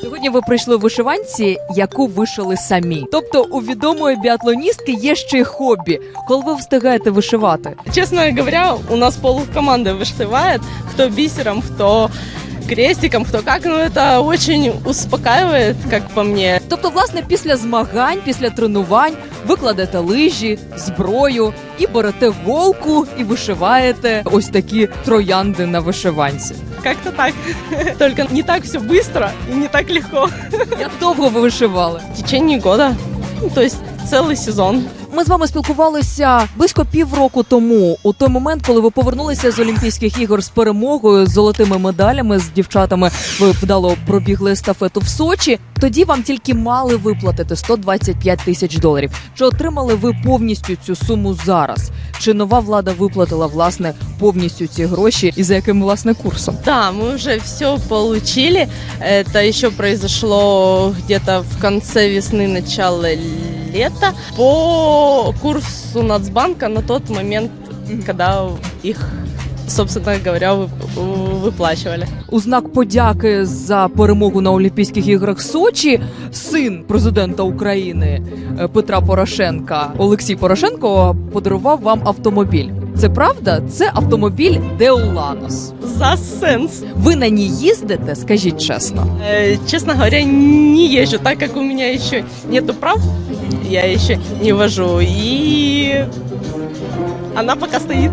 Сьогодні ви прийшли в вишиванці, яку вишили самі. Тобто у відомої біатлоністки є ще й хобі, коли ви встигаєте вишивати. Чесно говоря, у нас полукоманда вишиває, хто бісером, кто крестиком, кто как, но это очень успокаивает, как по мне. Тобто, власне, після змагань, після тренувань ви кладете лижі, зброю і берете голку і вишиваєте ось такі троянди на вишиванці. Как-то так. Только не так все быстро и не так легко. Як довго ви вишивали? В течение года, ну, то есть целый сезон. Ми з вами спілкувалися близько півроку тому, у той момент, коли ви повернулися з Олімпійських ігор з перемогою, з золотими медалями з дівчатами. Ви вдало пробігли естафету в Сочі. Тоді вам тільки мали виплатити 125 тисяч доларів. Чи отримали ви повністю цю суму зараз? Чи нова влада виплатила власне повністю ці гроші і за яким власне курсом? Да, мы уже все получили. Это еще произошло где-то в конце весны, начало лета. По курсу Нацбанка на тот момент, когда их, собственно говоря, виплачували. У знак подяки за перемогу на Олімпійських іграх Сочі син президента України е, Петра Порошенка Олексій Порошенко подарував вам автомобіль. Це правда? Це автомобіль Деоланос. За сенс. Ви на ній їздите? Скажіть чесно. Э, Честно говоря, не езжу, так как у меня еще нету прав, я еще не вожу. И она пока стоит.